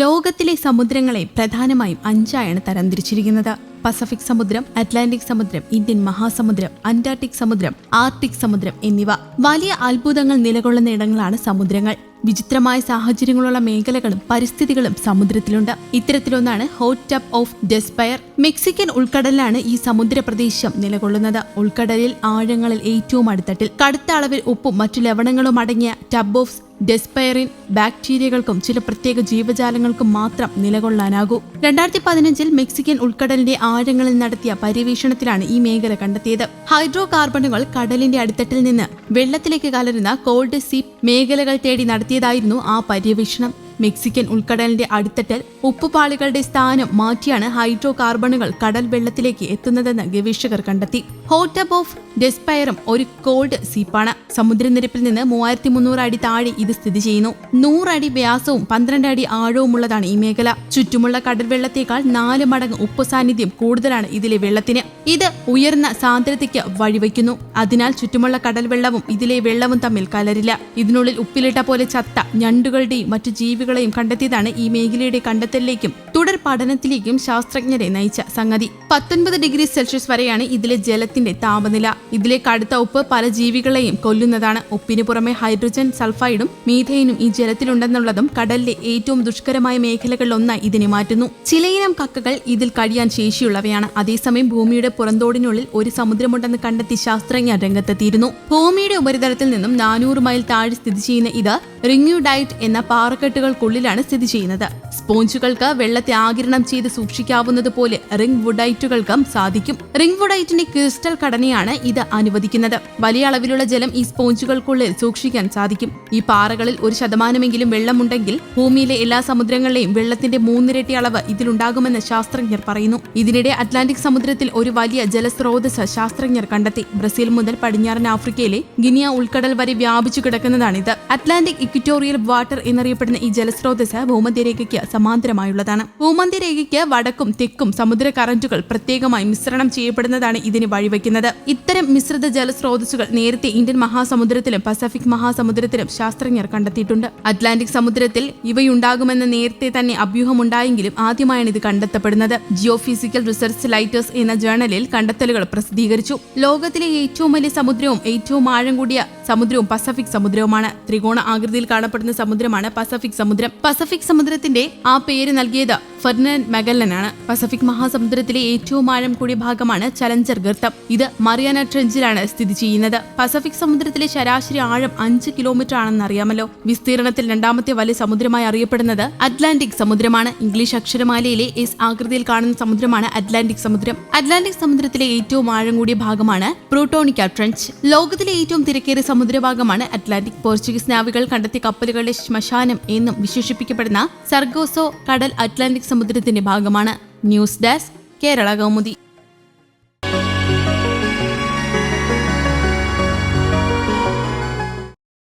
ലോകത്തിലെ സമുദ്രങ്ങളെ പ്രധാനമായും അഞ്ചായാണ് തരംതിരിച്ചിരിക്കുന്നത്. പസഫിക് സമുദ്രം അറ്റ്ലാന്റിക് സമുദ്രം ഇന്ത്യൻ മഹാസമുദ്രം അന്റാർട്ടിക് സമുദ്രം ആർട്ടിക് സമുദ്രം എന്നിവ വലിയ അത്ഭുതങ്ങൾ നിലകൊള്ളുന്ന ഇടങ്ങളാണ് സമുദ്രങ്ങൾ. വിചിത്രമായ സാഹചര്യങ്ങളുള്ള മേഖലകളും പരിസ്ഥിതികളും സമുദ്രത്തിലുണ്ട്. ഇത്തരത്തിലൊന്നാണ് hot tub of despair Mexican ഉൾക്കടലിലാണ് ഈ സമുദ്ര പ്രദേശം നിലകൊള്ളുന്നത്. ഉൾക്കടലിൽ ആഴങ്ങളിൽ ഏറ്റവും അടുത്തട്ടിൽ കടുത്ത അളവിൽ ഉപ്പും മറ്റു ലവണങ്ങളും അടങ്ങിയ ടബ് ഓഫ് ഡെസ്പയറിൻ ബാക്ടീരിയകൾക്കും ചില പ്രത്യേക ജീവജാലങ്ങൾക്കും മാത്രം നിലകൊള്ളാനാകൂ. രണ്ടായിരത്തി പതിനഞ്ചിൽ മെക്സിക്കൻ ഉൾക്കടലിന്റെ ആഴങ്ങളിൽ നടത്തിയ പര്യവേഷണത്തിലാണ് ഈ മേഖല കണ്ടെത്തിയത്. ഹൈഡ്രോ കാർബണുകൾ കടലിന്റെ അടിത്തട്ടിൽ നിന്ന് വെള്ളത്തിലേക്ക് കലരുന്ന കോൾഡ് സീ മേഖലകൾ തേടി നടത്തിയതായിരുന്നു ആ പര്യവേഷണം. മെക്സിക്കൻ ഉൾക്കടലിന്റെ അടിത്തട്ടിൽ ഉപ്പുപാളികളുടെ സ്ഥാനം മാറ്റിയാണ് ഹൈഡ്രോ കാർബണുകൾ കടൽ വെള്ളത്തിലേക്ക് എത്തുന്നതെന്ന് ഗവേഷകർ കണ്ടെത്തി. ഹോട്ടബ് ഓഫ് ഡെസ്പയറും ഒരു കോൾഡ് സീപ്പാണ് സമുദ്രനിരപ്പിൽ നിന്ന് മൂവായിരത്തി മുന്നൂറ് അടി താഴെ ഇത് സ്ഥിതി ചെയ്യുന്നു. നൂറടി വ്യാസവും പന്ത്രണ്ട് അടി ആഴവുമുള്ളതാണ് ഈ മേഖല. ചുറ്റുമുള്ള കടൽ വെള്ളത്തേക്കാൾ നാല് മടങ്ങ് ഉപ്പ് സാന്നിധ്യം കൂടുതലാണ് ഇതിലെ വെള്ളത്തിന്. ഇത് ഉയർന്ന സാന്ദ്രതയ്ക്ക് വഴിവെക്കുന്നു അതിനാൽ ചുറ്റുമുള്ള കടൽ വെള്ളവും ഇതിലെ വെള്ളവും തമ്മിൽ കലരില്ല. ഇതിനുള്ളിൽ ഉപ്പിലിട്ട പോലെ ചത്ത ഞണ്ടുകളുടെയും മറ്റു ജീവികളെയും കണ്ടെത്തിയതാണ് ഈ മേഖലയുടെ കണ്ടെത്തലിലേക്കും തുടർ പഠനത്തിലേക്കും ശാസ്ത്രജ്ഞരെ നയിച്ച സംഗതി. പത്തൊൻപത് ഡിഗ്രി സെൽഷ്യസ് വരെയാണ് ഇതിലെ ജലത്തിന്റെ താപനില. ഇതിലെ കടുത്ത ഉപ്പ് പല ജീവികളെയും കൊല്ലുന്നതാണ്. ഉപ്പിന് പുറമെ ഹൈഡ്രജൻ സൾഫൈഡും മീഥൈനും ഈ ജലത്തിലുണ്ടെന്നുള്ളതും കടലിലെ ഏറ്റവും ദുഷ്കരമായ മേഖലകളിലൊന്നായി ഇതിനെ മാറ്റുന്നു. ചിലയിനം കക്കകൾ ഇതിൽ കഴിയാൻ ശേഷിയുള്ളവയാണ്. അതേസമയം ഭൂമിയുടെ പുറന്തോടിനുള്ളിൽ ഒരു സമുദ്രമുണ്ടെന്ന് കണ്ടെത്തി ശാസ്ത്രജ്ഞർ രംഗത്തെത്തിയിരുന്നു. ഭൂമിയുടെ ഉപരിതലത്തിൽ നിന്നും നാനൂറ് മൈൽ താഴെ സ്ഥിതി ചെയ്യുന്ന ഇത് റിങ്യുഡൈറ്റ് എന്ന പാറക്കെട്ടുകൾക്കുള്ളിലാണ് സ്ഥിതി ചെയ്യുന്നത്. സ്പോഞ്ചുകൾക്ക് വെള്ളത്തെ ആകിരണം ചെയ്ത് സൂക്ഷിക്കാവുന്നതുപോലെ റിംഗ് വുഡൈറ്റുകൾക്കും സാധിക്കും. റിംഗ് വുഡൈറ്റിന്റെ ക്രിസ്റ്റൽ ഘടനയാണ് ഇത് അനുവദിക്കുന്നത്. വലിയ അളവിലുള്ള ജലം ഈ സ്പോഞ്ചുകൾക്കുള്ളിൽ സൂക്ഷിക്കാൻ സാധിക്കും. ഈ പാറകളിൽ ഒരു ശതമാനമെങ്കിലും വെള്ളമുണ്ടെങ്കിൽ ഭൂമിയിലെ എല്ലാ സമുദ്രങ്ങളിലെയും വെള്ളത്തിന്റെ മൂന്നിരട്ടി അളവ് ഇതിലുണ്ടാകുമെന്ന് ശാസ്ത്രജ്ഞർ പറയുന്നു. ഇതിനിടെ അറ്റ്ലാന്റിക് സമുദ്രത്തിൽ ഒരു വലിയ ജലസ്രോതസ് ശാസ്ത്രജ്ഞർ കണ്ടെത്തി. ബ്രസീൽ മുതൽ പടിഞ്ഞാറൻ ആഫ്രിക്കയിലെ ഗിനിയ ഉൾക്കടൽ വരെ വ്യാപിച്ചു കിടക്കുന്നതാണിത്. അറ്റ്ലാന്റിക് ഇക്വിറ്റോറിയൽ വാട്ടർ എന്നറിയപ്പെടുന്ന ഈ ജലസ്രോതസ് ഭൂമധ്യരേഖയ്ക്ക് സമാന്തരമായുള്ളതാണ്. ഭൂമധ്യരേഖയ്ക്ക് വടക്കും തെക്കും സമുദ്ര കറന്റുകൾ പ്രത്യേകമായി മിശ്രണം ചെയ്യപ്പെടുന്നതാണ് ഇതിന് വഴിവെക്കുന്നത്. ഇത്തരം മിശ്രിത ജലസ്രോതസ്സുകൾ നേരത്തെ ഇന്ത്യൻ മഹാസമുദ്രത്തിലും പസഫിക് മഹാസമുദ്രത്തിലും ശാസ്ത്രജ്ഞർ കണ്ടെത്തിയിട്ടുണ്ട്. അറ്റ്ലാന്റിക് സമുദ്രത്തിൽ ഇവയുണ്ടാകുമെന്ന് നേരത്തെ തന്നെ അഭ്യൂഹമുണ്ടായെങ്കിലും ആദ്യമായാണ് ഇത് കണ്ടെത്തപ്പെടുന്നത്. ജിയോഫിസിക്കൽ റിസർച്ച് ലൈറ്റേഴ്സ് എന്ന ജേണലിൽ കണ്ടെത്തലുകൾ പ്രസിദ്ധീകരിച്ചു. ലോകത്തിലെ ഏറ്റവും വലിയ സമുദ്രവും ഏറ്റവും ആഴം കൂടിയ സമുദ്രവും പസഫിക് സമുദ്രവുമാണ്. ത്രികോണ ആകൃതിയിൽ കാണപ്പെടുന്ന സമുദ്രമാണ് പസഫിക് സമുദ്രം. പസഫിക് സമുദ്രത്തിന്റെ ആ പേര് നൽകിയത് ഫെർണാൻഡ് മെഗല്ലനാണ്. പസഫിക് മഹാസമുദ്രത്തിലെ ഏറ്റവും ആഴം കൂടിയ ഭാഗമാണ് ചലഞ്ചർ ഗർത്തം. ഇത് മറിയാന ട്രെഞ്ചിലാണ് സ്ഥിതി ചെയ്യുന്നത്. പസഫിക് സമുദ്രത്തിലെ ശരാശരി ആഴം അഞ്ച് കിലോമീറ്റർ ആണെന്ന് അറിയാമല്ലോ വിസ്തീർണത്തിൽ രണ്ടാമത്തെ വലിയ സമുദ്രമായി അറിയപ്പെടുന്നത് അറ്റ്ലാന്റിക് സമുദ്രമാണ്. ഇംഗ്ലീഷ് അക്ഷരമാലയിലെ എസ് ആകൃതിയിൽ കാണുന്ന സമുദ്രമാണ് അറ്റ്ലാന്റിക് സമുദ്രം. അറ്റ്ലാന്റിക് സമുദ്രത്തിലെ ഏറ്റവും ആഴം കൂടിയ ഭാഗമാണ് പ്രോട്ടോണിക്ക ട്രെഞ്ച്. ലോകത്തിലെ ഏറ്റവും തിരക്കേറിയ സമുദ്രഭാഗമാണ് അറ്റ്ലാന്റിക്. പോർച്ചുഗീസ് നാവികൾ കണ്ടെത്തിയ കപ്പലുകളുടെ ശ്മശാനം എന്നും വിശേഷിപ്പിക്കപ്പെടുന്ന സർഗോസോ കടൽ അറ്റ്ലാന്റിക് സമുദ്രത്തിന്റെ ഭാഗമാണ്. News desk Kerala Kaumudi.